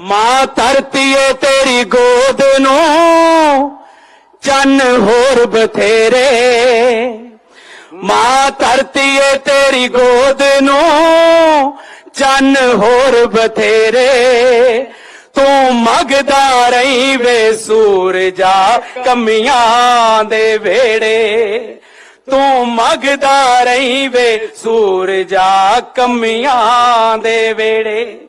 ਮਾਂ ਧਰਤੀ ਏ ਤੇਰੀ ਗੋਦ ਨੂੰ, ਚੰਨ ਹੋਰ ਬਥੇਰੇ। ਮਾਂ ਧਰਤੀ ਏ ਤੇਰੀ ਗੋਦ ਨੂੰ, ਚੰਨ ਹੋਰ ਬਥੇਰੇ। ਤੂੰ ਮਗਦਾ ਰਹੀ ਵੇ ਸੂਰਜਾ ਕਮੀਆਂ ਦੇ ਵੇੜੇ ਤੂੰ ਮਗਦਾ ਰਹੀ ਵੇ ਸੂਰਜਾ ਕਮੀਆਂ ਦੇ ਵੇੜੇ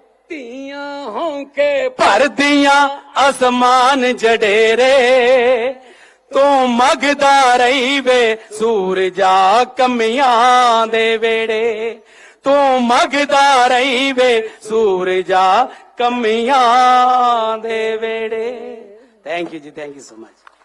ਧੀਆਂ ਹੋਂਕੇ ਭਰਦੀਆਂ ਅਸਮਾਨ ਜਡੇਰੇ ਤੂੰ ਮਗਦਾ ਰਹੀ ਵੇ ਸੂਰਜਾ ਕਮੀਆਂ ਦੇ ਵੇੜੇ ਤੂੰ ਮਗਦਾ ਰਹੀ ਵੇ ਸੂਰਜਾ ਕਮੀਆਂ ਦੇ ਵੇੜੇ thank you ji thank you so much